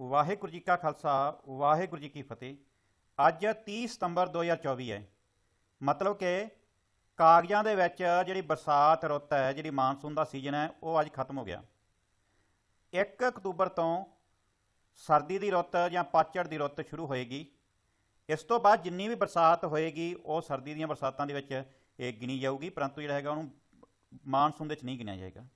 ਵਾਹਿਗੁਰੂ ਜੀ ਕਾ ਖਾਲਸਾ, ਵਾਹਿਗੁਰੂ ਜੀ ਕੀ ਫਤਿਹ। ਅੱਜ 30 ਸਤੰਬਰ 2024 ਹੈ। ਮਤਲਬ ਕਿ ਕਾਗਜ਼ਾਂ ਦੇ ਵਿੱਚ ਜਿਹੜੀ ਬਰਸਾਤ ਰੁੱਤ ਹੈ, ਜਿਹੜੀ ਮਾਨਸੂਨ ਦਾ ਸੀਜ਼ਨ ਹੈ, ਉਹ ਅੱਜ ਖਤਮ ਹੋ ਗਿਆ। 1 ਅਕਤੂਬਰ ਤੋਂ ਸਰਦੀ ਦੀ ਰੁੱਤ ਜਾਂ ਪਾਚੜ ਦੀ ਰੁੱਤ ਸ਼ੁਰੂ ਹੋਏਗੀ। ਇਸ ਤੋਂ ਬਾਅਦ ਜਿੰਨੀ ਵੀ ਬਰਸਾਤ ਹੋਏਗੀ, ਉਹ ਸਰਦੀ ਦੀਆਂ ਬਰਸਾਤਾਂ ਦੇ ਵਿੱਚ ਇਹ ਗਿਣੀ ਜਾਊਗੀ, ਪਰੰਤੂ ਜਿਹੜਾ ਹੈਗਾ ਉਹਨੂੰ ਮਾਨਸੂਨ ਦੇ ਵਿੱਚ ਨਹੀਂ ਗਿਣਿਆ ਜਾਏਗਾ।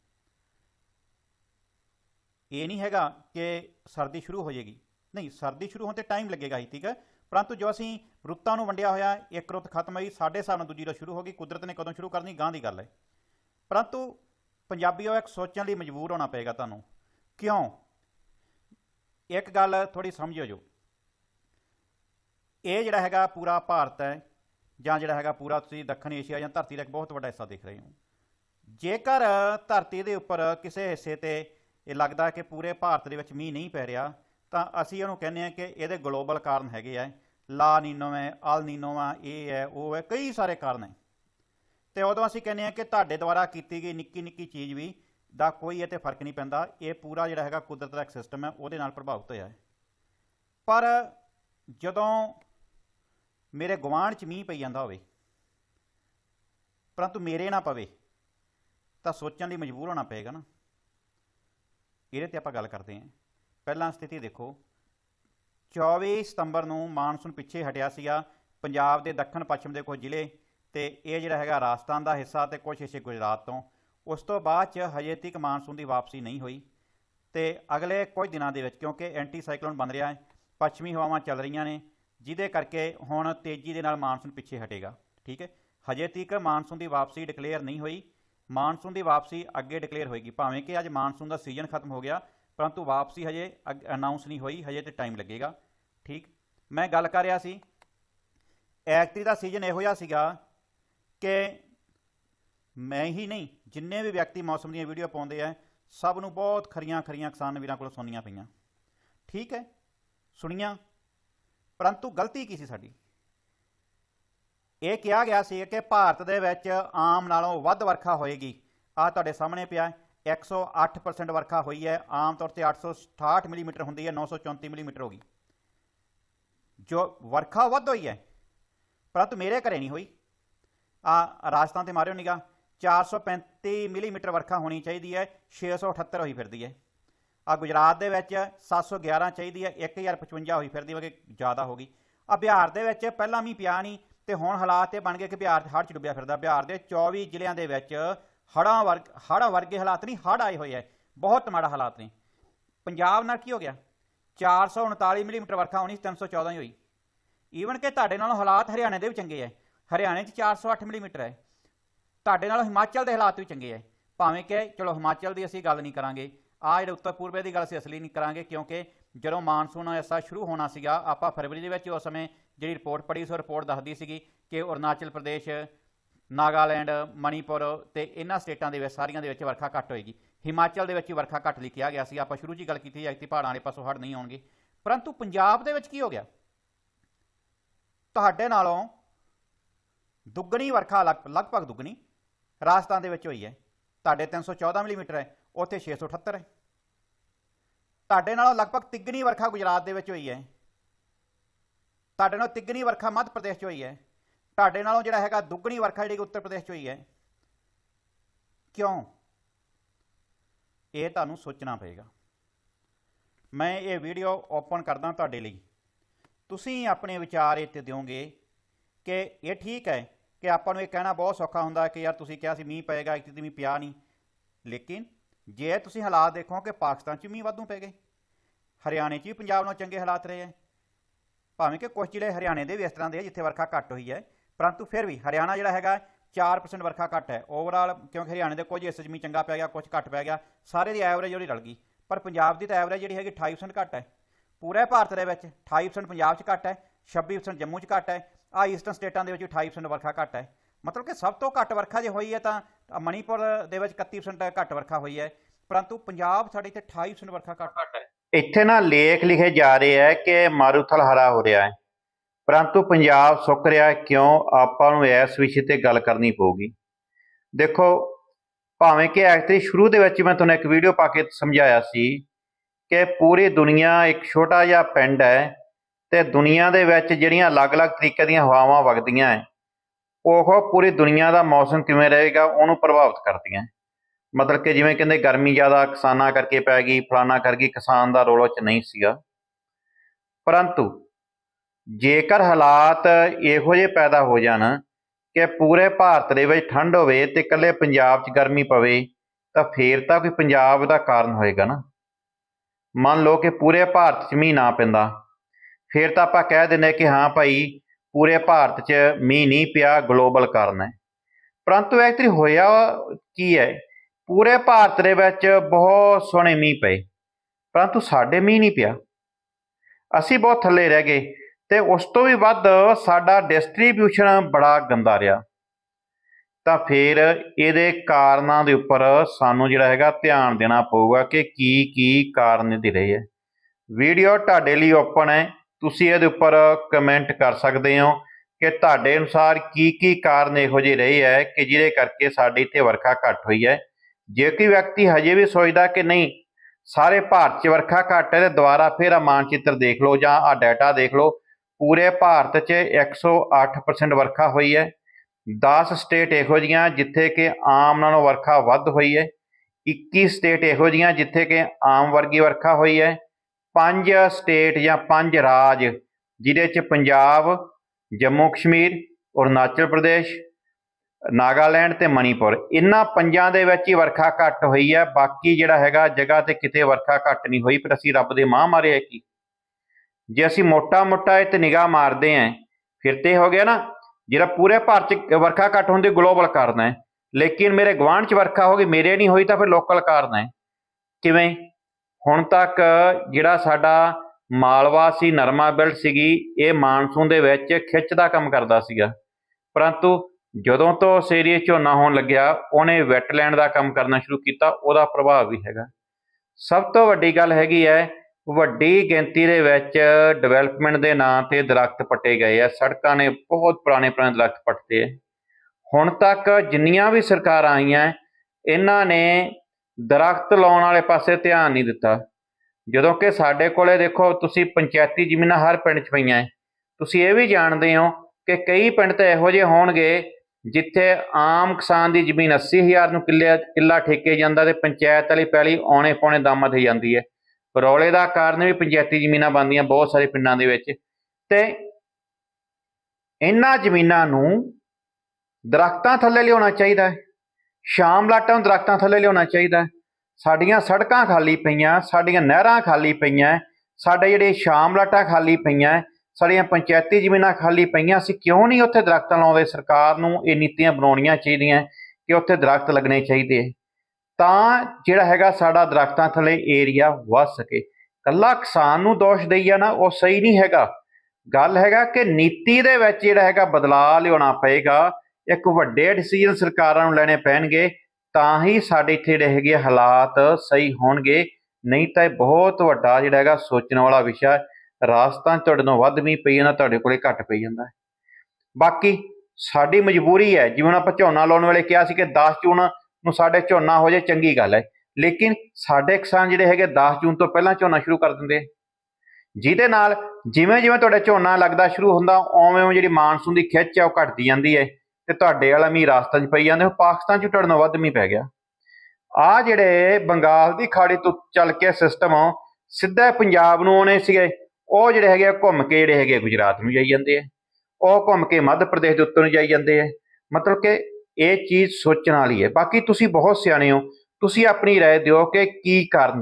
ਇਹ ਨਹੀਂ ਹੈਗਾ ਕਿ ਸਰਦੀ ਸ਼ੁਰੂ ਹੋ ਜਾਏਗੀ। ਨਹੀਂ, ਸਰਦੀ ਸ਼ੁਰੂ ਹੋਣ ਤੇ ਟਾਈਮ ਲੱਗੇਗਾ ਹੀ, ਠੀਕ ਹੈ? ਪਰੰਤੂ ਜੋ ਅਸੀਂ ਰੁੱਤਾਂ ਨੂੰ ਵੰਡਿਆ ਹੋਇਆ, ਇੱਕ ਰੁੱਤ ਖਤਮ ਹੋਈ ਸਾਡੇ ਹਿਸਾਬ ਨਾਲ ਦੂਜੀ ਰੁੱਤ ਸ਼ੁਰੂ ਹੋ ਗਈ, ਕੁਦਰਤ ਨੇ ਕਦੋਂ ਸ਼ੁਰੂ ਕਰਨੀ ਗਾਂ ਦੀ ਗੱਲ ਹੈ। ਪਰੰਤੂ ਪੰਜਾਬੀਓ, ਇੱਕ ਸੋਚਣ ਲਈ ਮਜਬੂਰ ਹੋਣਾ ਪਏਗਾ ਤੁਹਾਨੂੰ। ਕਿਉਂ? ਇੱਕ ਗੱਲ ਥੋੜੀ ਸਮਝਿਓ ਜੋ। ਇਹ ਜਿਹੜਾ ਹੈਗਾ ਪੂਰਾ ਭਾਰਤ ਹੈ, ਜਾਂ ਜਿਹੜਾ ਹੈਗਾ ਪੂਰਾ ਤੁਸੀਂ ਦੱਖਣ ਏਸ਼ੀਆ ਜਾਂ ਧਰਤੀ ਦਾ ਇੱਕ ਬਹੁਤ ਵੱਡਾ ਹਿੱਸਾ ਦੇਖ ਰਹੇ ਹੋ। ਜੇਕਰ ਧਰਤੀ ਦੇ ਉੱਪਰ ਕਿਸੇ ਹਿੱਸੇ ਤੇ ਇਹ ਲੱਗਦਾ ਕਿ ਪੂਰੇ ਭਾਰਤ ਦੇ ਵਿੱਚ ਮੀਂਹ ਨਹੀਂ ਪੈ ਰਿਹਾ, ਤਾਂ ਅਸੀਂ ਉਹਨੂੰ ਕਹਿੰਦੇ ਆ ਕਿ ਇਹਦੇ ਗਲੋਬਲ ਕਾਰਨ ਹੈਗੇ ਆ। ਲਾ ਨੀਨੋ ਹੈ ਅਲ ਨੀਨੋ ਆ ਇਹ ਹੈ, ਉਹ ਹੈ, ਕਈ ਸਾਰੇ ਕਾਰਨ ਹੈ। ਤੇ ਉਦੋਂ ਅਸੀਂ ਕਹਿੰਦੇ ਆ ਕਿ ਤੁਹਾਡੇ ਦੁਆਰਾ ਕੀਤੀ ਗਈ ਨਿੱਕੀ ਨਿੱਕੀ ਚੀਜ਼ ਵੀ ਦਾ ਕੋਈ ਇਹ ਤੇ ਫ਼ਰਕ ਨਹੀਂ ਪੈਂਦਾ। ਇਹ ਪੂਰਾ ਜਿਹੜਾ ਹੈਗਾ ਕੁਦਰਤ ਦਾ ਇੱਕ ਸਿਸਟਮ ਹੈ, ਉਹਦੇ ਨਾਲ ਪ੍ਰਭਾਵਿਤ ਹੋਇਆ ਹੈ। ਪਰ ਜਦੋਂ ਮੇਰੇ ਗੁਆਂਢ ਚ ਮੀਂਹ ਪਈ ਜਾਂਦਾ ਹੋਵੇ, ਪਰੰਤੂ ਮੇਰੇ ਨਾ ਪਵੇ, ਤਾਂ ਸੋਚਣ ਲਈ ਮਜਬੂਰ ਹੋਣਾ ਪਏਗਾ ਨਾ। ਇਹਦੇ ਤੇ ਆਪਾਂ ਗੱਲ ਕਰਦੇ ਹਾਂ। ਪਹਿਲਾਂ ਸਥਿਤੀ ਦੇਖੋ। 24 ਸਤੰਬਰ ਨੂੰ ਮਾਨਸੂਨ ਪਿੱਛੇ ਹਟਿਆ ਸੀਗਾ। ਪੰਜਾਬ ਦੇ ਦੱਖਣ ਪੱਛਮ ਦੇ ਕੁਝ ਜ਼ਿਲ੍ਹੇ ਤੇ ਇਹ ਜਿਹੜਾ ਹੈਗਾ ਰਾਜਸਥਾਨ ਦਾ ਹਿੱਸਾ ਤੇ ਕੁਝ ਹਿੱਸੇ ਗੁਜਰਾਤ ਤੋਂ। ਉਸ ਤੋਂ ਬਾਅਦ ਚ ਹਜੇ ਤੱਕ ਮਾਨਸੂਨ ਦੀ ਵਾਪਸੀ ਨਹੀਂ ਹੋਈ। ਤੇ ਅਗਲੇ ਕੁਝ ਦਿਨਾਂ ਦੇ ਵਿੱਚ, ਕਿਉਂਕਿ ਐਂਟੀ ਸਾਈਕਲੋਨ ਬਣ ਰਿਹਾ ਹੈ, ਪੱਛਮੀ ਹਵਾਵਾਂ ਚੱਲ ਰਹੀਆਂ ਨੇ, ਜਿਹਦੇ ਕਰਕੇ ਹੁਣ ਤੇਜ਼ੀ ਦੇ ਨਾਲ ਮਾਨਸੂਨ ਪਿੱਛੇ ਹਟੇਗਾ। ਠੀਕ ਹੈ? ਹਜੇ ਤੱਕ ਮਾਨਸੂਨ ਦੀ ਵਾਪਸੀ ਡਿਕਲੇਅਰ ਨਹੀਂ ਹੋਈ। ਮਾਨਸੂਨ ਦੀ ਵਾਪਸੀ ਅੱਗੇ ਡਿਕਲੇਅਰ ਹੋਏਗੀ। ਭਾਵੇਂ ਕਿ ਅੱਜ ਮਾਨਸੂਨ ਦਾ ਸੀਜ਼ਨ ਖਤਮ ਹੋ ਗਿਆ, ਪਰੰਤੂ ਵਾਪਸੀ ਹਜੇ ਅਨਾਉਂਸ ਨਹੀਂ ਹੋਈ, ਹਜੇ ਤੇ ਟਾਈਮ ਲੱਗੇਗਾ। ਠੀਕ? ਮੈਂ ਗੱਲ ਕਰ ਰਿਹਾ ਸੀ ਐਕਟਰੀ ਦਾ ਸੀਜ਼ਨ ਇਹੋ ਜਿਹਾ ਸੀਗਾ ਕਿ ਮੈਂ ਹੀ ਨਹੀਂ, ਜਿੰਨੇ ਵੀ ਵਿਅਕਤੀ ਮੌਸਮ ਦੀਆਂ ਵੀਡੀਓ ਪਾਉਂਦੇ ਆ, ਸਭ ਨੂੰ ਬਹੁਤ ਖਰੀਆਂ ਖਰੀਆਂ ਕਿਸਾਨ ਵੀਰਾਂ ਕੋਲ ਸੁਣਨੀਆਂ ਪਈਆਂ। ਠੀਕ ਹੈ? ਸੁਣੀਆਂ? ਪਰੰਤੂ ਗਲਤੀ ਕੀ ਸੀ ਸਾਡੀ? ਇਹ ਕਿਹਾ ਗਿਆ ਸੀ ਕਿ ਭਾਰਤ ਦੇ ਵਿੱਚ ਆਮ ਨਾਲੋਂ ਵੱਧ ਵਰਖਾ ਹੋਏਗੀ। ਆ ਤੁਹਾਡੇ ਸਾਹਮਣੇ ਪਿਆ 108% ਵਰਖਾ ਹੋਈ ਹੈ। ਆਮ ਤੌਰ ਤੇ 868 ਮਿਲੀਮੀਟਰ ਹੁੰਦੀ ਹੈ 934 ਮਿਲੀਮੀਟਰ ਹੋ ਗਈ। ਜੋ ਵਰਖਾ ਵੱਧ ਹੋਈ ਹੈ ਪਰੰਤੂ ਮੇਰੇ ਘਰੇ ਨਹੀਂ ਹੋਈ। ਆ ਰਾਜਸਥਾਨ ਤੇ ਮਾਰਿਓ ਨਿਗਾ 435 ਮਿਲੀਮੀਟਰ ਵਰਖਾ ਹੋਣੀ ਚਾਹੀਦੀ ਹੈ 678 ਹੋਈ ਫਿਰਦੀ ਹੈ। ਆ ਗੁਜਰਾਤ ਦੇ ਵਿੱਚ 711 ਚਾਹੀਦੀ ਹੈ 1055 ਹੋਈ ਫਿਰਦੀ ਹੈ ਕਿ ਜ਼ਿਆਦਾ ਹੋ ਗਈ। ਆ ਬਿਹਾਰ ਦੇ ਵਿੱਚ ਪਹਿਲਾਂ ਵੀ ਪਿਆ ਨਹੀਂ ਤੇ ਹੁਣ ਹਾਲਾਤ ਇਹ ਬਣ ਗਏ ਕਿ ਬਿਹਾਰ ਹੜ੍ਹ ਚ ਡੁੱਬਿਆ ਫਿਰਦਾ। ਬਿਹਾਰ ਦੇ 24 ਜ਼ਿਲ੍ਹਿਆਂ ਦੇ ਵਿੱਚ ਹੜ੍ਹਾਂ ਵਰਗ, ਹੜ੍ਹਾਂ ਵਰਗੇ ਹਾਲਾਤ ਨਹੀਂ, ਹੜ੍ਹ ਆਏ ਹੋਏ ਐ ਬਹੁਤ ਮਾੜਾ ਹਾਲਾਤ ਨੇ। ਪੰਜਾਬ ਨਾਲ ਕੀ ਹੋ ਗਿਆ? 439 ਮਿਲੀਮੀਟਰ ਵਰਖਾ ਹੋਣੀ ਸੀ 314 ਹੀ ਹੋਈ। ਈਵਨ ਕਿ ਤੁਹਾਡੇ ਨਾਲੋਂ ਹਾਲਾਤ ਹਰਿਆਣੇ ਦੇ ਵੀ ਚੰਗੇ ਐ ਹਰਿਆਣੇ 'ਚ 408 ਮਿਲੀਮੀਟਰ ਹੈ ਤੁਹਾਡੇ ਨਾਲੋਂ ਹਿਮਾਚਲ ਦੇ ਹਾਲਾਤ ਵੀ ਚੰਗੇ ਐ ਭਾਵੇਂ ਕਿ, ਚਲੋ ਹਿਮਾਚਲ ਦੀ ਅਸੀਂ ਗੱਲ ਨਹੀਂ ਕਰਾਂਗੇ। ਆ ਜਿਹੜੇ ਉੱਤਰ ਪੂਰਬੇ ਦੀ ਗੱਲ ਅਸੀਂ ਅਸਲੀ ਨਹੀਂ ਕਰਾਂਗੇ, ਕਿਉਂਕਿ ਜਦੋਂ ਮਾਨਸੂਨ ਐਸਾ ਸ਼ੁਰੂ ਹੋਣਾ ਸੀਗਾ, ਆਪਾਂ ਫਰਵਰੀ ਦੇ ਵਿੱਚ ਉਸ ਸਮੇਂ ਜਿਹੜੀ ਰਿਪੋਰਟ ਪੜ੍ਹੀ ਸੀ ਉਹ ਰਿਪੋਰਟ ਦੱਸਦੀ ਸੀਗੀ ਕਿ ਅਰੁਣਾਚਲ ਪ੍ਰਦੇਸ਼, ਨਾਗਾਲੈਂਡ, ਮਣੀਪੁਰ ਤੇ ਇਹਨਾਂ ਸਟੇਟਾਂ ਦੇ ਵਿੱਚ ਸਾਰੀਆਂ ਦੇ ਵਿੱਚ ਵਰਖਾ ਘੱਟ ਹੋਏਗੀ। ਹਿਮਾਚਲ ਦੇ ਵਿੱਚ ਹੀ ਵਰਖਾ ਘੱਟ ਲਿਖਿਆ ਗਿਆ ਸੀ। ਆਪਾਂ ਸ਼ੁਰੂ 'ਚ ਹੀ ਗੱਲ ਕੀਤੀ ਹੈ ਕਿ ਪਹਾੜਾਂ ਵਾਲੇ ਪਾਸੋਂ ਹੜ ਨਹੀਂ ਆਉਣਗੇ। ਪਰੰਤੂ ਪੰਜਾਬ ਦੇ ਵਿੱਚ ਕੀ ਹੋ ਗਿਆ? ਤੁਹਾਡੇ ਨਾਲੋਂ ਦੁੱਗਣੀ ਵਰਖਾ ਲਗ- ਲਗਭਗ ਦੁੱਗਣੀ ਰਾਜਸਥਾਨ ਦੇ ਵਿੱਚ ਹੋਈ ਹੈ। ਤੁਹਾਡੇ 314 ਮਿਲੀਮੀਟਰ ਹੈ, ਉੱਥੇ 678 ਹੈ। ਤੁਹਾਡੇ ਨਾਲੋਂ ਲਗਭਗ ਤਿੱਗਣੀ ਵਰਖਾ ਗੁਜਰਾਤ ਦੇ ਵਿੱਚ ਹੋਈ ਹੈ। ਤੁਹਾਡੇ ਨਾਲੋਂ ਤਿੱਗਣੀ ਵਰਖਾ ਮੱਧ ਪ੍ਰਦੇਸ਼ 'ਚ ਹੋਈ ਹੈ। ਤੁਹਾਡੇ ਨਾਲੋਂ ਜਿਹੜਾ ਹੈਗਾ ਦੁੱਗਣੀ ਵਰਖਾ ਜਿਹੜੀ ਉੱਤਰ ਪ੍ਰਦੇਸ਼ 'ਚ ਹੋਈ ਹੈ। ਕਿਉਂ? ਇਹ ਤੁਹਾਨੂੰ ਸੋਚਣਾ ਪਏਗਾ। ਮੈਂ ਇਹ ਵੀਡੀਓ ਓਪਨ ਕਰਦਾ ਤੁਹਾਡੇ ਲਈ। ਤੁਸੀਂ ਆਪਣੇ ਵਿਚਾਰ ਇਹ ਤੇ ਦਿਓਗੇ ਕਿ ਇਹ ਠੀਕ ਹੈ ਕਿ ਆਪਾਂ ਨੂੰ ਇਹ ਕਹਿਣਾ ਬਹੁਤ ਸੌਖਾ ਹੁੰਦਾ ਕਿ ਯਾਰ ਤੁਸੀਂ ਕਿਹਾ ਸੀ ਮੀਂਹ ਪਏਗਾ, ਇੱਕ ਤੇ ਮੀਂਹ ਪਿਆ ਨਹੀਂ। ਲੇਕਿਨ ਜੇ ਤੁਸੀਂ ਹਾਲਾਤ ਦੇਖੋ ਕਿ ਪਾਕਿਸਤਾਨ 'ਚ ਮੀਂਹ ਵਾਧੂ ਪੈ ਗਏ, ਹਰਿਆਣੇ 'ਚ ਵੀ ਪੰਜਾਬ ਨਾਲ ਚੰਗੇ ਹਾਲਾਤ ਰਹੇ ਹੈ। ਭਾਵੇਂ ਕਿ ਕੁਝ ਜ਼ਿਲ੍ਹੇ ਹਰਿਆਣੇ ਦੇ ਵੀ ਇਸ ਤਰ੍ਹਾਂ ਦੇ ਆ ਜਿੱਥੇ ਵਰਖਾ ਘੱਟ ਹੋਈ ਹੈ, ਪਰੰਤੂ ਫਿਰ ਵੀ ਹਰਿਆਣਾ ਜਿਹੜਾ ਹੈਗਾ 4% ਵਰਖਾ ਘੱਟ ਹੈ। ਓਵਰਆਲ ਕਿਉਂਕਿ ਹਰਿਆਣੇ ਦੇ ਕੁਝ ਹਿੱਸੇ 'ਚ ਮੀਂਹ ਚੰਗਾ ਪੈ ਗਿਆ ਕੁਝ ਘੱਟ ਪੈ ਗਿਆ, ਸਾਰੇ ਦੀ ਐਵਰੇਜ ਜਿਹੜੀ ਰਲ ਗਈ। ਪਰ ਪੰਜਾਬ ਦੀ ਤਾਂ ਐਵਰੇਜ ਜਿਹੜੀ ਹੈਗੀ 28% ਘੱਟ ਹੈ। ਪੂਰੇ ਭਾਰਤ ਦੇ ਵਿੱਚ 28% ਪੰਜਾਬ 'ਚ ਘੱਟ ਹੈ 26% ਜੰਮੂ 'ਚ ਘੱਟ ਹੈ ਆ ਈਸਟਰਨ ਸਟੇਟਾਂ ਦੇ ਵਿੱਚ 28% ਵਰਖਾ ਘੱਟ ਹੈ। ਮਤਲਬ ਕਿ ਸਭ ਤੋਂ ਘੱਟ ਵਰਖਾ ਜੇ ਹੋਈ ਹੈ ਤਾਂ ਮਣੀਪੁਰ ਦੇ ਵਿੱਚ 31% ਘੱਟ ਵਰਖਾ ਹੋਈ ਹੈ। ਪਰੰਤੂ ਪੰਜਾਬ ਸਾਡੇ ਤੇ 28% ਵਰਖਾ ਘੱਟ ਹੈ। ਇੱਥੇ ਨਾ ਲੇਖ ਲਿਖੇ ਜਾ ਰਹੇ ਹੈ ਕਿ ਮਾਰੂਥਲ ਹਰਾ ਹੋ ਰਿਹਾ ਹੈ। ਪਰੰਤੂ ਪੰਜਾਬ ਸੁੱਕ ਰਿਹਾ ਹੈ, ਕਿਉਂ? ਆਪਾਂ ਨੂੰ ਇਸ ਵਿਸ਼ੇ ਤੇ ਗੱਲ ਕਰਨੀ ਪਊਗੀ। ਦੇਖੋ, ਭਾਵੇਂ ਕਿ ਐਕਚੁਅਲੀ ਸ਼ੁਰੂ ਦੇ ਵਿੱਚ ਮੈਂ ਤੁਹਾਨੂੰ ਇੱਕ ਵੀਡੀਓ ਪਾ ਕੇ ਸਮਝਾਇਆ ਸੀ ਕਿ ਪੂਰੀ ਦੁਨੀਆ ਇੱਕ ਛੋਟਾ ਜਿਹਾ ਪਿੰਡ ਹੈ ਤੇ ਦੁਨੀਆ ਦੇ ਵਿੱਚ ਜਿਹੜੀਆਂ ਅਲੱਗ-ਅਲੱਗ ਤਰੀਕੇ ਦੀਆਂ ਹਵਾਵਾਂ ਵਗਦੀਆਂ ਹੈ, ਉਹ ਪੂਰੀ ਦੁਨੀਆ ਦਾ ਮੌਸਮ ਕਿਵੇਂ ਰਹੇਗਾ, ਉਹਨੂੰ ਪ੍ਰਭਾਵਿਤ ਕਰਦੀਆਂ ਹੈ। ਮਤਲਬ ਕਿ ਜਿਵੇਂ ਕਹਿੰਦੇ ਗਰਮੀ ਜ਼ਿਆਦਾ ਕਿਸਾਨਾਂ ਕਰਕੇ ਪੈ ਗਈ, ਫਲਾਨਾ ਕਰ ਗਈ ਕਿਸਾਨ ਦਾ ਰੋਲ 'ਚ ਨਹੀਂ ਸੀਗਾ। ਪਰੰਤੂ ਜੇਕਰ ਹਾਲਾਤ ਇਹੋ ਜਿਹੇ ਪੈਦਾ ਹੋ ਜਾਣ ਕਿ ਪੂਰੇ ਭਾਰਤ ਦੇ ਵਿੱਚ ਠੰਡ ਹੋਵੇ ਤੇ ਇਕੱਲੇ ਪੰਜਾਬ 'ਚ ਗਰਮੀ ਪਵੇ, ਤਾਂ ਫੇਰ ਤਾਂ ਕੋਈ ਪੰਜਾਬ ਦਾ ਕਾਰਨ ਹੋਏਗਾ ਨਾ। ਮੰਨ ਲਓ ਕਿ ਪੂਰੇ ਭਾਰਤ 'ਚ ਮੀਂਹ ਨਾ ਪੈਂਦਾ, ਫੇਰ ਤਾਂ ਆਪਾਂ ਕਹਿ ਦਿੰਦੇ ਕਿ ਹਾਂ ਭਾਈ, ਪੂਰੇ ਭਾਰਤ 'ਚ ਮੀਂਹ ਨਹੀਂ ਪਿਆ ਗਲੋਬਲ ਕਾਰਨ ਹੈ। ਪਰੰਤੂ ਐਕਚੁਅਲੀ ਹੋਇਆ ਕੀ ਹੈ? ਪੂਰੇ ਭਾਰਤ ਦੇ ਵਿੱਚ ਬਹੁਤ ਸੋਹਣੇ ਮੀਂਹ ਪਏ ਪਰੰਤੂ ਸਾਡੇ ਮੀਂਹ ਨਹੀਂ ਪਿਆ। ਅਸੀਂ ਬਹੁਤ ਥੱਲੇ ਰਹਿ ਗਏ ਤੇ ਉਸ ਤੋਂ ਵੀ ਵੱਧ ਸਾਡਾ ਡਿਸਟ੍ਰੀਬਿਊਸ਼ਨ ਬੜਾ ਗੰਦਾ ਰਿਹਾ। ਤਾਂ ਫਿਰ ਇਹਦੇ ਕਾਰਨਾਂ ਦੇ ਉੱਪਰ ਸਾਨੂੰ ਜਿਹੜਾ ਹੈਗਾ ਧਿਆਨ ਦੇਣਾ ਪਊਗਾ ਕਿ ਕੀ ਕੀ ਕਾਰਨ ਇਹਦੇ ਰਹੇ ਹੈ। ਵੀਡੀਓ ਤੁਹਾਡੇ ਲਈ ਓਪਨ ਹੈ, ਤੁਸੀਂ ਇਹਦੇ ਉੱਪਰ ਕਮੈਂਟ ਕਰ ਸਕਦੇ ਹੋ ਕਿ ਤੁਹਾਡੇ ਅਨੁਸਾਰ ਕੀ ਕੀ ਕਾਰਨ ਇਹੋ ਜਿਹੇ ਰਹੇ ਹੈ ਕਿ ਜਿਹਦੇ ਕਰਕੇ ਸਾਡੀ ਇੱਥੇ ਵਰਖਾ ਘੱਟ ਹੋਈ ਹੈ। ਜੇ ਕੋਈ ਵਿਅਕਤੀ ਹਜੇ ਵੀ ਸੋਚਦਾ ਕਿ ਨਹੀਂ, ਸਾਰੇ ਭਾਰਤ 'ਚ ਵਰਖਾ ਘੱਟ ਹੈ ਤੇ ਦੁਬਾਰਾ ਫਿਰ ਆ ਮਾਨਚਿੱਤਰ ਦੇਖ ਲਓ ਜਾਂ ਆ ਡਾਟਾ ਦੇਖ ਲਓ, ਪੂਰੇ ਭਾਰਤ 'ਚ 108% ਵਰਖਾ ਹੋਈ ਹੈ। 10 ਸਟੇਟ ਇਹੋ ਜਿਹੀਆਂ ਜਿੱਥੇ ਕਿ ਆਮ ਨਾਲੋਂ ਵਰਖਾ ਵੱਧ ਹੋਈ ਹੈ। 21 ਸਟੇਟ ਇਹੋ ਜਿਹੀਆਂ ਜਿੱਥੇ ਕਿ ਆਮ ਵਰਗੀ ਵਰਖਾ ਹੋਈ ਹੈ। ਪੰਜ ਸਟੇਟ ਜਾਂ ਪੰਜ ਰਾਜ, ਜਿਹਦੇ 'ਚ ਪੰਜਾਬ ਜੰਮੂ ਕਸ਼ਮੀਰ ਅਰੁਣਾਚਲ ਪ੍ਰਦੇਸ਼ ਨਾਗਾਲੈਂਡ ਤੇ ਮਣੀਪੁਰ। ਇਹਨਾਂ ਪੰਜਾਂ ਦੇ ਵਿੱਚ ਹੀ ਵਰਖਾ ਘੱਟ ਹੋਈ ਹੈ। ਬਾਕੀ ਜਿਹੜਾ ਹੈਗਾ, ਜਗ੍ਹਾ ਤੇ ਕਿਤੇ ਵਰਖਾ ਘੱਟ ਨਹੀਂ ਹੋਈ, ਪਰ ਅਸੀਂ ਰੱਬ ਦੇ ਮਾਂ ਮਾਰੇ ਹੈ ਕੀ। ਜੇ ਅਸੀਂ ਮੋਟਾ-ਮੋਟਾ ਇਹ ਤੇ ਨਿਗਾਹ ਮਾਰਦੇ ਆਂ, ਫਿਰ ਤੇ ਹੋ ਗਿਆ ਨਾ, ਜਿਹੜਾ ਪੂਰੇ ਭਾਰਤ 'ਚ ਵਰਖਾ ਘੱਟ ਹੁੰਦੀ ਗਲੋਬਲ ਕਾਰਨ ਹੈ। ਲੇਕਿਨ ਮੇਰੇ ਗਵਾਂਢ 'ਚ ਵਰਖਾ ਹੋ ਗਈ, ਮੇਰੇ ਨਹੀਂ ਹੋਈ ਤਾਂ ਫਿਰ ਲੋਕਲ ਕਾਰਨ ਹੈ। ਕਿਵੇਂ? ਹੁਣ ਤੱਕ ਜਿਹੜਾ ਸਾਡਾ ਮਾਲਵਾ ਸੀ, ਨਰਮਾ ਬੈਲਟ ਸੀਗੀ, ਇਹ ਮਾਨਸੂਨ ਦੇ ਵਿੱਚ ਖਿੱਚ ਦਾ ਕੰਮ ਕਰਦਾ ਸੀਗਾ। ਪਰੰਤੂ ਜਦੋਂ ਤੋਂ ਉਸ ਏਰੀਏ ਝੋਨਾ ਹੋਣ ਲੱਗਿਆ, ਉਹਨੇ ਵੈਟਲੈਂਡ ਦਾ ਕੰਮ ਕਰਨਾ ਸ਼ੁਰੂ ਕੀਤਾ, ਉਹਦਾ ਪ੍ਰਭਾਵ ਵੀ ਹੈਗਾ। ਸਭ ਤੋਂ ਵੱਡੀ ਗੱਲ ਹੈਗੀ ਹੈ, ਵੱਡੀ ਗਿਣਤੀ ਦੇ ਵਿੱਚ ਡਿਵੈਲਪਮੈਂਟ ਦੇ ਨਾਂ ਤੇ ਦਰਖਤ ਪੱਟੇ ਗਏ ਆ। ਸੜਕਾਂ ਨੇ ਬਹੁਤ ਪੁਰਾਣੇ ਪੁਰਾਣੇ ਦਰਖਤ ਪੱਟਦੇ ਆ। ਹੁਣ ਤੱਕ ਜਿੰਨੀਆਂ ਵੀ ਸਰਕਾਰਾਂ ਆਈਆਂ, ਇਹਨਾਂ ਨੇ ਦਰਖਤ ਲਾਉਣ ਵਾਲੇ ਪਾਸੇ ਧਿਆਨ ਨਹੀਂ ਦਿੱਤਾ। ਜਦੋਂ ਕਿ ਸਾਡੇ ਕੋਲੇ ਦੇਖੋ, ਤੁਸੀਂ ਪੰਚਾਇਤੀ ਜ਼ਮੀਨਾਂ ਹਰ ਪਿੰਡ 'ਚ ਪਈਆਂ ਹੈ। ਤੁਸੀਂ ਇਹ ਵੀ ਜਾਣਦੇ ਹੋ ਕਿ ਕਈ ਪਿੰਡ ਤਾਂ ਇਹੋ ਜਿਹੇ ਹੋਣਗੇ ਜਿੱਥੇ ਆਮ ਕਿਸਾਨ ਦੀ ਜ਼ਮੀਨ 80000 ਨੂੰ ਕਿੱਲੇ, ਕਿੱਲਾ ਠੇਕੇ ਜਾਂਦਾ ਤੇ ਪੰਚਾਇਤ ਵਾਲੀ ਪੈਲੀ ਔਣੇ ਪੌਣੇ ਦਾਮਾਂ ਤੇ ਜਾਂਦੀ ਹੈ। ਰੌਲੇ ਦਾ ਕਾਰਨ ਵੀ ਪੰਚਾਇਤੀ ਜ਼ਮੀਨਾਂ ਬਣਦੀਆਂ ਬਹੁਤ ਸਾਰੇ ਪਿੰਡਾਂ ਦੇ ਵਿੱਚ। ਤੇ ਇਹਨਾਂ ਜ਼ਮੀਨਾਂ ਨੂੰ ਦਰਖਤਾਂ ਥੱਲੇ ਲਿਆਉਣਾ ਚਾਹੀਦਾ ਹੈ। ਸ਼ਾਮ ਲਾਟਾਂ ਨੂੰ ਦਰਖਤਾਂ ਥੱਲੇ ਲਿਆਉਣਾ ਚਾਹੀਦਾ ਹੈ। ਸਾਡੀਆਂ ਸੜਕਾਂ ਖਾਲੀ ਪਈਆਂ, ਸਾਡੀਆਂ ਨਹਿਰਾਂ ਖਾਲੀ ਪਈਆਂ, ਸਾਡੇ ਜਿਹੜੇ ਸ਼ਾਮ ਲਾਟਾਂ ਖਾਲੀ ਪਈਆਂ ਸਾਡੀਆਂ ਪੰਚਾਇਤੀ ਜ਼ਮੀਨਾਂ ਖਾਲੀ ਪਈਆਂ ਸੀ, ਕਿਉਂ ਨਹੀਂ ਉੱਥੇ ਦਰਖਤ ਲਾਉਂਦੇ? ਸਰਕਾਰ ਨੂੰ ਇਹ ਨੀਤੀਆਂ ਬਣਾਉਣੀਆਂ ਚਾਹੀਦੀਆਂ ਕਿ ਉੱਥੇ ਦਰਖਤ ਲੱਗਣੇ ਚਾਹੀਦੇ। ਤਾਂ ਜਿਹੜਾ ਹੈਗਾ ਸਾਡਾ ਦਰਖਤਾਂ ਥੱਲੇ ਏਰੀਆ ਵੱਧ ਸਕੇ। ਕੱਲਾ ਕਿਸਾਨ ਨੂੰ ਦੋਸ਼ ਦਈਆ ਨਾ ਉਹ ਸਹੀ ਨਹੀਂ ਹੈਗਾ। ਗੱਲ ਹੈਗਾ ਕਿ ਨੀਤੀ ਦੇ ਵਿੱਚ ਜਿਹੜਾ ਹੈਗਾ ਬਦਲਾਅ ਲਿਆਉਣਾ ਪਏਗਾ। ਇੱਕ ਵੱਡੇ ਡਿਸੀਜਨ ਸਰਕਾਰਾਂ ਨੂੰ ਲੈਣੇ ਪੈਣਗੇ, ਤਾਂ ਹੀ ਸਾਡੇ ਇੱਥੇ ਜਿਹੜੇ ਹੈਗੇ ਹਾਲਾਤ ਸਹੀ ਹੋਣਗੇ। ਨਹੀਂ ਤਾਂ ਇਹ ਬਹੁਤ ਵੱਡਾ ਜਿਹੜਾ ਹੈਗਾ ਸੋਚਣ ਵਾਲਾ ਵਿਸ਼ਾ ਹੈ ਤੁਹਾਡੇ ਤੋਂ ਵੱਧ ਮੀਂਹ ਪਈ ਜਾਂਦਾ, ਤੁਹਾਡੇ ਕੋਲੇ ਘੱਟ ਪਈ ਜਾਂਦਾ ਹੈ। ਬਾਕੀ ਸਾਡੀ ਮਜਬੂਰੀ ਹੈ, ਜਿਵੇਂ ਆਪਾਂ ਝੋਨਾ ਲਾਉਣ ਵੇਲੇ ਕਿਹਾ ਸੀ ਕਿ 10 ਜੂਨ ਨੂੰ ਸਾਡੇ ਝੋਨਾ ਹੋ ਜਾਏ ਚੰਗੀ ਗੱਲ ਹੈ। ਲੇਕਿਨ ਸਾਡੇ ਕਿਸਾਨ ਜਿਹੜੇ ਹੈਗੇ 10 ਜੂਨ ਤੋਂ ਪਹਿਲਾਂ ਝੋਨਾ ਸ਼ੁਰੂ ਕਰ ਦਿੰਦੇ ਜਿਹਦੇ ਨਾਲ ਜਿਵੇਂ ਜਿਵੇਂ ਤੁਹਾਡਾ ਝੋਨਾ ਲੱਗਦਾ ਸ਼ੁਰੂ ਹੁੰਦਾ ਉਵੇਂ ਉਵੇਂ ਜਿਹੜੀ ਮਾਨਸੂਨ ਦੀ ਖਿੱਚ ਹੈ, ਉਹ ਘਟਦੀ ਜਾਂਦੀ ਹੈ। ਤੇ ਤੁਹਾਡੇ ਵਾਲਾ ਮੀਂਹ ਰਾਸਤਾਂ 'ਚ ਪਈ ਜਾਂਦੇ ਹੋ ਪਾਕਿਸਤਾਨ 'ਚ ਵੀ ਤੁਹਾਡੇ ਨਾਲੋਂ ਵੱਧ ਮੀਂਹ ਪੈ ਗਿਆ। ਆ ਜਿਹੜੇ ਬੰਗਾਲ ਦੀ ਖਾੜੀ ਤੋਂ ਚੱਲ ਕੇ ਸਿਸਟਮ ਆ ਸਿੱਧਾ ਪੰਜਾਬ ਨੂੰ ਆਉਣੇ ਸੀਗੇ। ਉਹ ਜਿਹੜੇ ਹੈਗੇ ਆ ਘੁੰਮ ਕੇ ਜਿਹੜੇ ਹੈਗੇ ਆ ਗੁਜਰਾਤ ਨੂੰ ਜਾਈ ਜਾਂਦੇ ਆ ਉਹ ਘੁੰਮ ਕੇ ਮੱਧ ਪ੍ਰਦੇਸ਼ ਦੇ ਉੱਤਰ ਨੂੰ ਜਾਈ ਜਾਂਦੇ ਆ ਮਤਲਬ ਕਿ ਇਹ ਚੀਜ਼ ਸੋਚਣ ਵਾਲੀ ਹੈ ਬਾਕੀ ਤੁਸੀਂ ਬਹੁਤ ਸਿਆਣੇ ਹੋ ਤੁਸੀਂ ਆਪਣੀ رائے ਦਿਓ ਕਿ ਕੀ ਕਾਰਨ